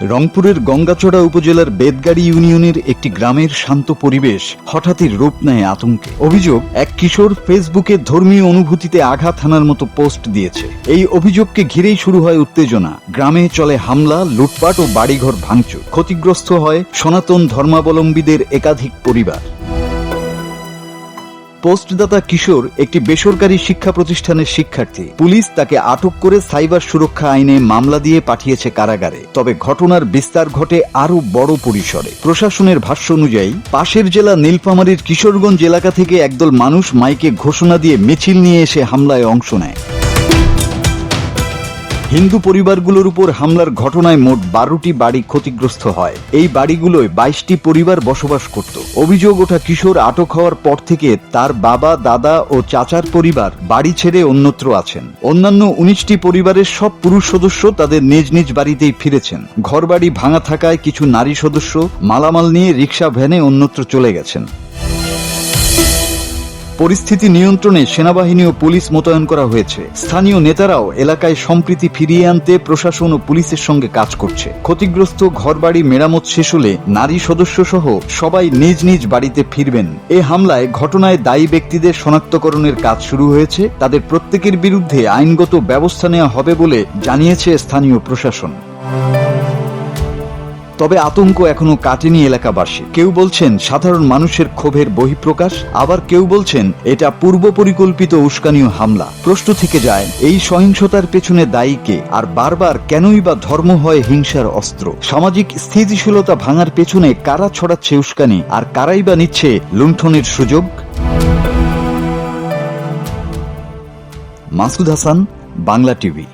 রংপুরের গঙ্গাচড়া উপজেলার বেদগাড়ি ইউনিয়নের একটি গ্রামের শান্ত পরিবেশ হঠাৎই রূপ নেয় আতঙ্কে। অভিযোগ, এক কিশোর ফেসবুকে ধর্মীয় অনুভূতিতে আঘাত হানার মতো পোস্ট দিয়েছে। এই অভিযোগকে ঘিরেই শুরু হয় উত্তেজনা। গ্রামে চলে হামলা, লুটপাট ও বাড়িঘর ভাঙচুর। ক্ষতিগ্রস্ত হয় সনাতন ধর্মাবলম্বীদের একাধিক পরিবার। পোস্টদাতা কিশোর একটি বেসরকারি শিক্ষা প্রতিষ্ঠানের শিক্ষার্থী। পুলিশ তাকে আটক করে সাইবার সুরক্ষা আইনে মামলা দিয়ে পাঠিয়েছে কারাগারে। তবে ঘটনার বিস্তার ঘটে আরও বড় পরিসরে। প্রশাসনের ভাষ্য অনুযায়ী, পাশের জেলা নীলফামারীর কিশোরগঞ্জ এলাকা থেকে একদল মানুষ মাইকে ঘোষণা দিয়ে মিছিল নিয়ে এসে হামলায় অংশ নেয়। হিন্দু পরিবারগুলোর উপর হামলার ঘটনায় মোট বারোটি বাড়ি ক্ষতিগ্রস্ত হয়। এই বাড়িগুলোয় বাইশটি পরিবার বসবাস করত। অভিযোগ ওঠা কিশোর আটক হওয়ার পর থেকে তার বাবা, দাদা ও চাচার পরিবার বাড়ি ছেড়ে অন্যত্র আছেন। অন্যান্য উনিশটি পরিবারের সব পুরুষ সদস্য তাদের নিজ নিজ বাড়িতেই ফিরেছেন। ঘরবাড়ি ভাঙা থাকায় কিছু নারী সদস্য মালামাল নিয়ে রিক্সা ভ্যানে অন্যত্র চলে গেছেন। পরিস্থিতি নিয়ন্ত্রণে সেনাবাহিনী ও পুলিশ মোতায়েন করা হয়েছে। স্থানীয় নেতারাও এলাকায় সম্প্রীতি ফিরিয়ে আনতে প্রশাসন ও পুলিশের সঙ্গে কাজ করছে। ক্ষতিগ্রস্ত ঘরবাড়ি মেরামত শেষ হলে নারী সদস্য সহ সবাই নিজ নিজ বাড়িতে ফিরবেন। এ হামলায় ঘটনায় দায়ী ব্যক্তিদের শনাক্তকরণের কাজ শুরু হয়েছে। তাদের প্রত্যেকের বিরুদ্ধে আইনগত ব্যবস্থা নেওয়া হবে বলে জানিয়েছে স্থানীয় প্রশাসন। তবে আতঙ্ক এখনও কাটেনি এলাকাবাসী। কেউ বলছেন সাধারণ মানুষের ক্ষোভের বহিঃপ্রকাশ, আবার কেউ বলছেন এটা পূর্ব পরিকল্পিত উস্কানীয় হামলা। প্রশ্ন থেকে যায়, এই সহিংসতার পেছনে দায়ী কে? আর বারবার কেনই বা ধর্ম হয় হিংসার অস্ত্র? সামাজিক স্থিতিশীলতা ভাঙার পেছনে কারা ছড়াচ্ছে উস্কানি? আর কারাই বা নিচ্ছে লুণ্ঠনের সুযোগ? মাসুদ হাসান, বাংলা টিভি।